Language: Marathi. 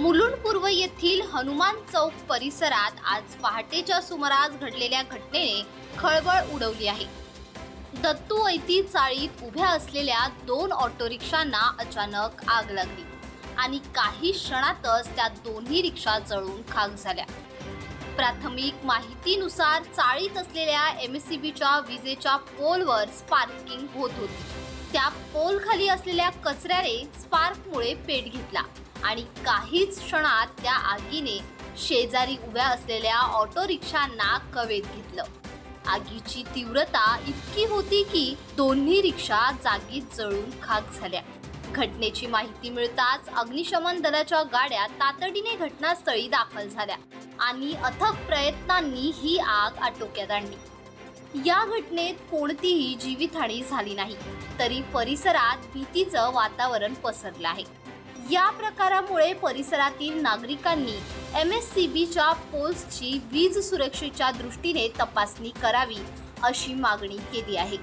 मुलुंड पूर्व येथील हनुमान चौक परिसरात आज पहाटेच्या सुमारास घडलेल्या घटनेने खळबळ उडवली आहे. दत्तू ऐती चाळीत उभ्या असलेल्या दोन ऑटो रिक्षांना अचानक आग लागली आणि काही क्षणातच त्या दोन्ही रिक्षा जळून खाक झाल्या. प्राथमिक माहितीनुसार चाळीत असलेल्या एम एस सी बीच्या विजेच्या पोलवर स्पार्किंग होत होती. त्या पोल खाली असलेल्या कचऱ्याने स्पार्कमुळे पेट घेतला. आणि काहीच क्षणात त्या आगीने शेजारी उभ्या असलेल्या ऑटो रिक्षांना कवेत घेतलं. आगीची तीव्रता इतकी होती की दोन्ही रिक्षा जागी जळून खाक झाल्या. घटनेची माहिती मिळताच अग्निशमन दलाच्या गाड्या तातडीने घटनास्थळी दाखल झाल्या आणि अथक प्रयत्नांनी ही आग आटोक्यात आणली. या घटनेत कोणतीही जीवितहानी झाली नाही तरी परिसरात भीतीचं वातावरण पसरलं आहे. या प्रकारामुळे परिसरातील नागरिकांनी एम एस सी बीच्या पोल्सची वीज सुरक्षेच्या दृष्टीने तपासणी करावी अशी मागणी केली आहे.